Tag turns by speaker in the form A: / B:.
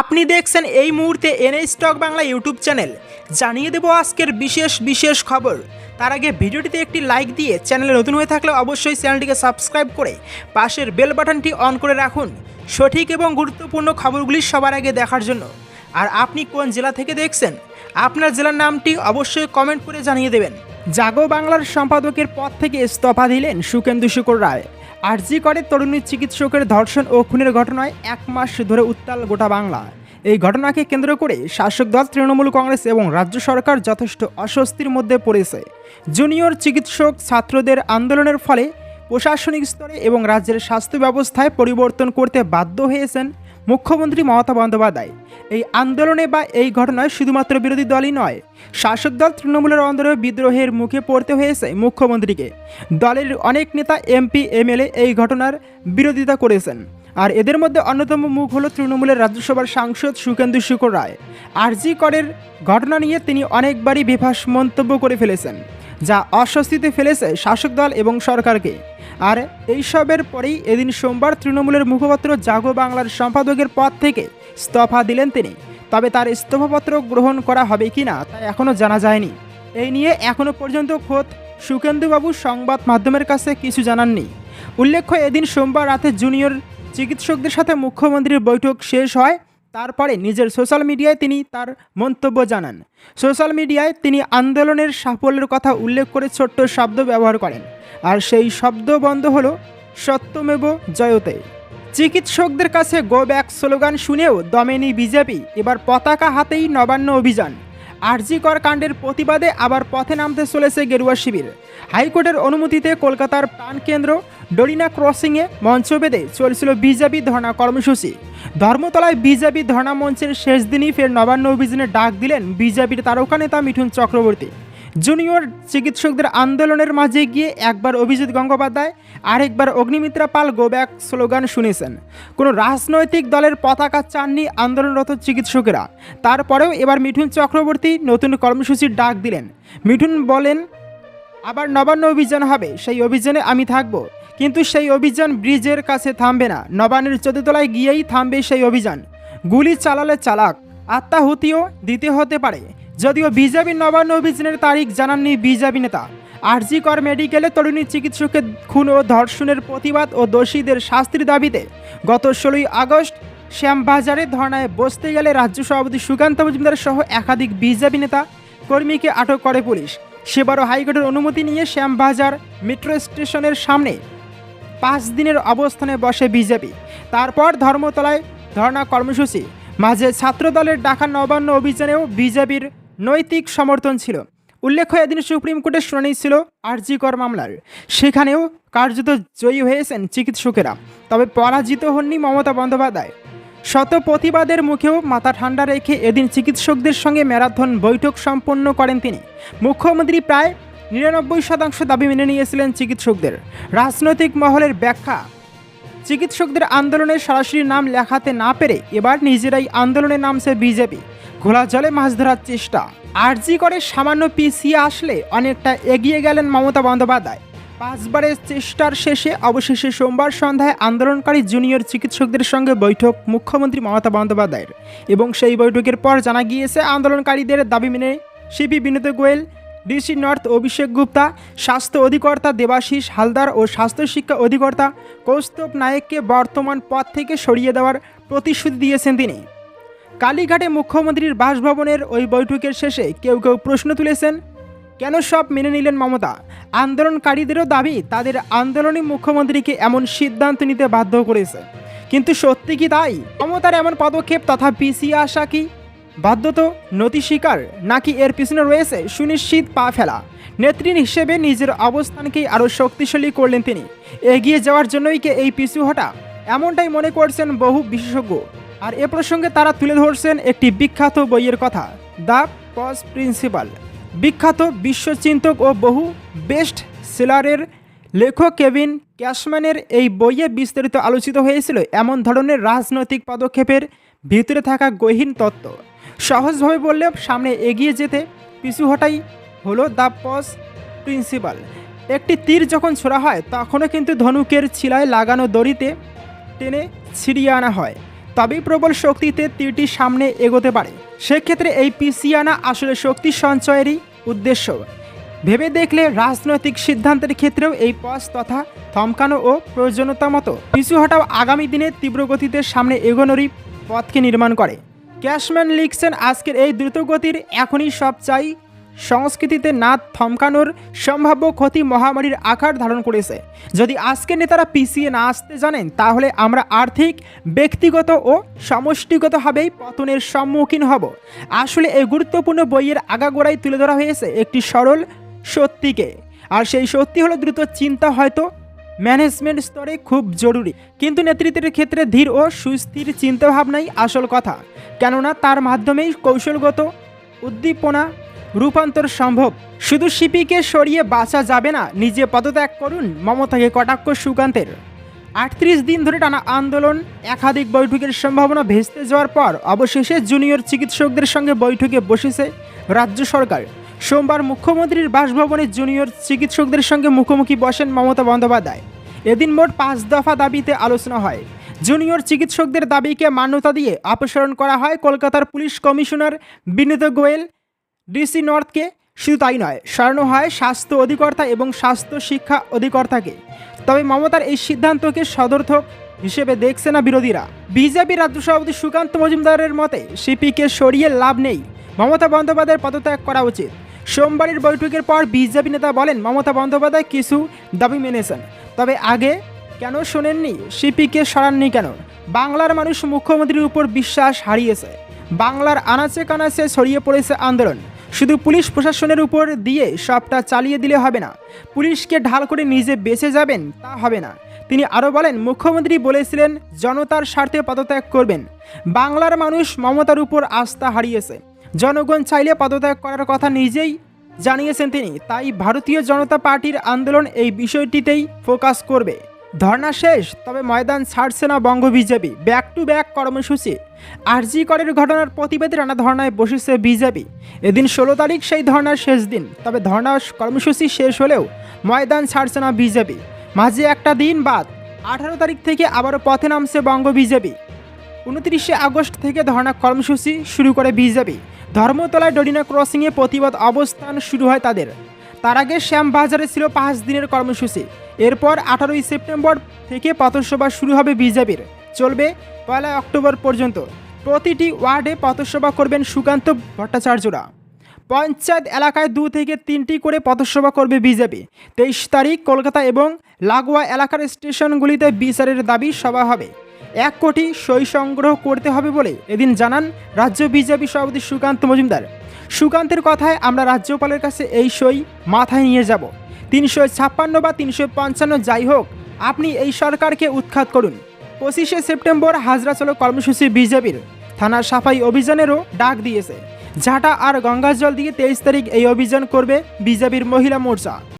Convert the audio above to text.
A: আপনি দেখছেন এই মুহূর্তে NA stock Bangla YouTube channel. জানিয়ে দেব আজকের বিশেষ বিশেষ খবর। তার আগে ভিডিওটিতে একটি লাইক দিয়ে চ্যানেলে নতুন হয়ে থাকলে অবশ্যই চ্যানেলটিকে সাবস্ক্রাইব করে পাশের বেল বাটনটি অন করে রাখুন। সঠিক এবং গুরুত্বপূর্ণ খবরগুলি সবার আগে দেখার জন্য। আর আপনি কোন জেলা থেকে দেখছেন, আপনার জেলার নামটি অবশ্যই কমেন্ট করে জানিয়ে দেবেন। জাগো বাংলার সম্পাদকের পদ থেকে ইস্তফা দিলেন সুকেন্দু শুকর রায়। আরজি করে তরুণী চিকিৎসকের ধর্ষণ ও খুনের ঘটনায় এক মাস ধরে উত্তাল গোটা বাংলা। এই ঘটনাকে কেন্দ্র করে শাসক দল, তৃণমূল কংগ্রেস এবং রাজ্য সরকার যথেষ্ট অস্বস্তির মধ্যে পড়েছে। জুনিয়র চিকিৎসক ছাত্রদের আন্দোলনের ফলে প্রশাসনিক স্তরে এবং রাজ্যের স্বাস্থ্য ব্যবস্থায় পরিবর্তন করতে বাধ্য হয়েছেন মুখ্যমন্ত্রী মমতা বন্দ্যোপাধ্যায়। এই আন্দোলনে বা এই ঘটনায় শুধুমাত্র বিরোধী দলই নয়, শাসক দল তৃণমূলের অন্দরে বিদ্রোহের মুখে পড়তে হয়েছে মুখ্যমন্ত্রীকে। দলের অনেক নেতা, এমপি, এমএলএ এই ঘটনার বিরোধিতা করেছেন। আর এদের মধ্যে অন্যতম মুখ হলো তৃণমূলের রাজ্যসভার সাংসদ সুকেন্দু শুকর রায়। আরজি করের ঘটনা নিয়ে তিনি অনেকবারই বেফাস মন্তব্য করে ফেলেছেন, যা অস্বস্তিতে ফেলেছে শাসক দল এবং সরকারকে। আর এইসবের পরেই এদিন সোমবার তৃণমূলের মুখপাত্র জাগো বাংলার সম্পাদকের পদ থেকে ইস্তফা দিলেন তিনি। তবে তার ইস্তফাপত্র গ্রহণ করা হবে কিনা তা এখনও জানা যায়নি। এই নিয়ে এখনও পর্যন্ত খোদ সুকেন্দুবাবু সংবাদ মাধ্যমের কাছে কিছু জানাননি। উল্লেখ্য, এদিন সোমবার রাতে জুনিয়র চিকিৎসকদের সাথে মুখ্যমন্ত্রীর বৈঠক শেষ হয়। তারপরে নিজের সোশ্যাল মিডিয়ায় তিনি তার মন্তব্য জানান। সোশ্যাল মিডিয়ায় তিনি আন্দোলনের সাফল্যের কথা উল্লেখ করে ছোট্ট শব্দ ব্যবহার করেন। আর সেই শব্দ বন্ধ হলো সত্যমেব জয়তে। চিকিৎসকদের কাছে গো ব্যাক স্লোগান শুনেও দমেনি বিজেপি, এবার পতাকা হাতেই নবান্ন অভিযান। আরজিকর কাণ্ডের প্রতিবাদে আবার পথে নামতে চলেছে গেরুয়া শিবির। হাইকোর্টের অনুমতিতে কলকাতার প্রাণকেন্দ্র ডরিনা ক্রসিংয়ে মঞ্চ বেঁধে চলছিল বিজেপি ধর্ণা কর্মসূচি। ধর্মতলায় বিজেপি ধর্ণা মঞ্চের শেষ দিনই ফের নবান্ন অভিযানে ডাক দিলেন বিজেপির তারকা নেতা মিঠুন চক্রবর্তী। জুনিয়র চিকিৎসকদের আন্দোলনের মাঝে গিয়ে একবার অভিজিৎ গঙ্গোপাধ্যায়, আরেকবার অগ্নিমিত্রা পাল গোব্যাক স্লোগান শুনেছেন। কোনো রাজনৈতিক দলের পতাকা চাননি আন্দোলনরত চিকিৎসকেরা। তারপরেও এবার মিঠুন চক্রবর্তী নতুন কর্মসূচির ডাক দিলেন। মিঠুন বলেন, আবার নবান্ন অভিযান হবে, সেই অভিযানে আমি থাকব। কিন্তু সেই অভিযান ব্রিজের কাছে থামবে না। নবান্নের চতুর্তলায় গিয়েই থামবে সেই অভিযান। গুলি চালালে চালাক, আত্মাহুতিও দিতে হতে পারে। যদিও বিজেপি নবান্ন অভিযানের তারিখ জানাননি বিজেপি নেতা। আরজি কর মেডিকেলে তরুণী চিকিৎসকের খুন ও ধর্ষণের প্রতিবাদ ও দোষীদের শাস্তির দাবিতে গত ষোলোই আগস্ট শ্যামবাজারে ধর্নায় বসতে গেলে রাজ্য সভাপতি সুকান্ত মজুমদার সহ একাধিক বিজেপি নেতা কর্মীকে আটক করে পুলিশ। সেবারও হাইকোর্টের অনুমতি নিয়ে শ্যামবাজার মেট্রো স্টেশনের সামনে পাঁচ দিনের অবস্থানে বসে বিজেপি। তারপর ধর্মতলায় ধর্ণা কর্মসূচি। মাঝে ছাত্রদলের ডাকা নবান্ন অভিযানেও বিজেপির নৈতিক সমর্থন ছিল। উল্লেখ্য, এদিন সুপ্রিম কোর্টের শুনানি ছিল আরজিকর মামলার। সেখানেও কার্যত জয়ী হয়েছেন চিকিৎসকেরা, তবে পরাজিত হননি মমতা বন্দ্যোপাধ্যায়। শত প্রতিবাদের মুখেও মাথা ঠান্ডা রেখে এদিন চিকিৎসকদের সঙ্গে ম্যারাথন বৈঠক সম্পন্ন করেন তিনি। মুখ্যমন্ত্রী প্রায় নিরানব্বই শতাংশ দাবি মেনে নিয়েছিলেন চিকিৎসকদের। রাজনৈতিক মহলের ব্যাখ্যা চিকিৎসকদের আন্দোলনের সরাসরি নাম লেখাতে না পেরে এবার নিজেরাই আন্দোলনে নামছে বিজেপি। ঘোলা জলে মাছ ধরার চেষ্টা। আরজি করে সামান্য পিছিয়ে আসলে অনেকটা এগিয়ে গেলেন মমতা বন্দ্যোপাধ্যায়। পাঁচবারের চেষ্টার শেষে অবশেষে সোমবার সন্ধ্যায় আন্দোলনকারী জুনিয়র চিকিৎসকদের সঙ্গে বৈঠক মুখ্যমন্ত্রী মমতা বন্দ্যোপাধ্যায়ের। এবং সেই বৈঠকের পর জানা গিয়েছে, আন্দোলনকারীদের দাবি মেনে CP Binod Goyal DC north Abhishek Gupta, স্বাস্থ্য অধিকর্তা দেবাশিস হালদার ও স্বাস্থ্য শিক্ষা অধিকর্তা কৌস্তব নায়েককে বর্তমান পদ থেকে সরিয়ে দেওয়ার প্রতিশ্রুতি দিয়েছেন তিনি। কালীঘাটে মুখ্যমন্ত্রীর বাসভবনের ওই বৈঠকের শেষে কেউ কেউ প্রশ্ন তুলেছেন, কেন সব মেনে নিলেন মমতা? আন্দোলনকারীদেরও দাবি, তাদের আন্দোলনই মুখ্যমন্ত্রীকে এমন সিদ্ধান্ত নিতে বাধ্য করেছে। কিন্তু সত্যি কি তাই? মমতার এমন পদক্ষেপ তথা পিছিয়ে আসা কি? বাধ্যত নতি স্বীকার, নাকি এর পিছনে রয়েছে সুনিশ্চিত পা ফেলা? নেত্রী হিসেবে নিজের অবস্থানকেই আরও শক্তিশালী করলেন তিনি। এগিয়ে যাওয়ার জন্যই কে এই পিছু হটা? এমনটাই মনে করছেন বহু বিশেষজ্ঞ। আর এ প্রসঙ্গে তারা তুলে ধরছেন একটি বিখ্যাত বইয়ের কথা, দ্য পজ প্রিন্সিপাল। বিখ্যাত বিশ্বচিন্তক ও বহু বেস্ট সেলারের লেখক কেভিন ক্যাশম্যানের এই বইয়ে বিস্তারিত আলোচিত হয়েছিল এমন ধরনের রাজনৈতিক পদক্ষেপের ভিতরে থাকা গহীন তত্ত্ব। সহজভাবে বললে সামনে এগিয়ে যেতে পিছু হটাই হলো দ্য পস প্রিন্সিপাল। একটি তীর যখন ছোড়া হয়, তখনও কিন্তু ধনুকের ছিলায় লাগানো দড়িতে টেনে ছিড়িয়ে আনা হয়। তবেই প্রবল শক্তিতে তীরটি সামনে এগোতে পারে। সেক্ষেত্রে এই পিসি আনা আসলে শক্তি সঞ্চয়েরই উদ্দেশ্য। ভেবে দেখলে রাজনৈতিক সিদ্ধান্তের ক্ষেত্রেও এই পথ তথা থমকানো ও প্রয়োজনীয়তা মতো পিছু হটাও আগামী দিনে তীব্র গতিতে সামনে এগোনোরই পথকে নির্মাণ করে। ক্যাশম্যান লিখছেন, আজকের এই দ্রুতগতির এখনই সব চাই। সংস্কৃতিতে না থমকানোর সম্ভাব্য ক্ষতি মহামারীর আকার ধারণ করেছে। যদি আজকের নেতারা পিছিয়ে না আসতে জানেন, তাহলে আমরা আর্থিক, ব্যক্তিগত ও সমষ্টিগতভাবেই পতনের সম্মুখীন হব। আসলে এই গুরুত্বপূর্ণ বইয়ের আগাগোড়াই তুলে ধরা হয়েছে একটি সরল সত্যিকে। আর সেই সত্যি হলো দ্রুত চিন্তা হয়তো ম্যানেজমেন্ট স্তরে খুব জরুরি। কিন্তু নেতৃত্বের ক্ষেত্রে ধীর ও সুস্থির চিন্তাভাবনাই আসল কথা। কেননা তার মাধ্যমেই কৌশলগত উদ্দীপনা রূপান্তর সম্ভব। শুধু শিপিকে সরিয়ে বাঁচা যাবে না, নিজে পদত্যাগ করুন মমতাকে কটাক্ষ সুকান্তের। আটত্রিশ দিন ধরে টানা আন্দোলন, একাধিক বৈঠকের সম্ভাবনা ভেস্তে যাওয়ার পর অবশেষে জুনিয়র চিকিৎসকদের সঙ্গে বৈঠকে বসেছে রাজ্য সরকার। সোমবার মুখ্যমন্ত্রীর বাসভবনে জুনিয়র চিকিৎসকদের সঙ্গে মুখোমুখি বসেন মমতা বন্দ্যোপাধ্যায়। এদিন মোট পাঁচ দফা দাবিতে আলোচনা হয়। জুনিয়র চিকিৎসকদের দাবিকে মান্যতা দিয়ে অপসারণ করা হয় কলকাতার police commissioner Vineet Goyal. DC নর্থকে শুধু তাই নয়, সরানো হয় স্বাস্থ্য অধিকর্তা এবং স্বাস্থ্য শিক্ষা অধিকর্তাকে। তবে মমতার এই সিদ্ধান্তকে সদর্থক হিসেবে দেখছে না বিরোধীরা। বিজেপি রাজ্য সভাপতি সুকান্ত মজুমদারের মতে, সিপিকে সরিয়ে লাভ নেই। মমতা বন্দ্যোপাধ্যায়ের পদত্যাগ করা উচিত। সোমবারের বৈঠকের পর বিজেপি নেতা বলেন, মমতা বন্দ্যোপাধ্যায় কিছু দাবি মেনেছেন। তবে আগে কেন শোনেননি? সিপিকে সরাননি কেন? বাংলার মানুষ মুখ্যমন্ত্রীর উপর বিশ্বাস হারিয়েছে। বাংলার আনাচে কানাচে ছড়িয়ে পড়েছে আন্দোলন। শুধু পুলিশ প্রশাসনের উপর দিয়ে সবটা চালিয়ে দিলে হবে না। পুলিশকে ঢাল করে নিজে বেঁচে যাবেন তা হবে না। তিনি আরও বলেন, মুখ্যমন্ত্রী বলেছিলেন, জনতার স্বার্থে পদত্যাগ করবেন। বাংলার মানুষ মমতার উপর আস্থা হারিয়েছে। জনগণ চাইলে পদত্যাগ করার কথা নিজেই জানিয়েছেন তিনি। তাই ভারতীয় জনতা পার্টির আন্দোলন এই বিষয়টিতেই ফোকাস করবে। ধর্না শেষ, তবে ময়দান ছাড়ছে না Banga BJP. Back to back কর্মসূচি। আরজি করের ঘটনার প্রতিবাদে রানা ধর্নায় বসেছে বিজেপি। এদিন ষোলো তারিখ সেই ধর্নার শেষ দিন। তবে ধর্না কর্মসূচি শেষ হলেও ময়দান ছাড়ছে না বিজেপি। মাঝে একটা দিন বাদ, আঠারো তারিখ থেকে আবারও পথে নামছে বঙ্গ বিজেপি। উনত্রিশে আগস্ট থেকে ধর্না কর্মসূচি শুরু করে বিজেপি। ধর্মতলায় ডরিনা ক্রসিংয়ে প্রতিবাদ অবস্থান শুরু হয় তাদের। তার আগে শ্যামবাজারে ছিল পাঁচ দিনের কর্মসূচি। এরপর আঠারোই সেপ্টেম্বর থেকে পথসভা শুরু হবে বিজেপির। চলবে পয়লা অক্টোবর পর্যন্ত। প্রতিটি ওয়ার্ডে পথসভা করবেন সুকান্ত ভট্টাচার্যরা। পঞ্চায়েত এলাকায় দু থেকে তিনটি করে পথসভা করবে বিজেপি। তেইশ তারিখ কলকাতা এবং লাগোয়া এলাকার স্টেশনগুলিতে বিচারের দাবি সভা হবে। এক কোটি সই সংগ্রহ করতে হবে বলে এদিন জানান রাজ্য বিজেপি সভাপতি সুকান্ত মজুমদার। সুকান্তের কথায় আমরা রাজ্যপালের কাছে এই সই মাথায় নিয়ে যাব। তিনশো ছাপ্পান্ন বা তিনশো পঞ্চান্ন যাই হোক, আপনি এই সরকারকে উৎখাত করুন। পঁচিশে সেপ্টেম্বর হাজরা চলো কর্মসূচি বিজেপির। থানার সাফাই অভিযানেরও ডাক দিয়েছে। ঝাঁটা আর গঙ্গাজল দিয়ে তেইশ তারিখ এই অভিযান করবে বিজেপির মহিলা মোর্চা।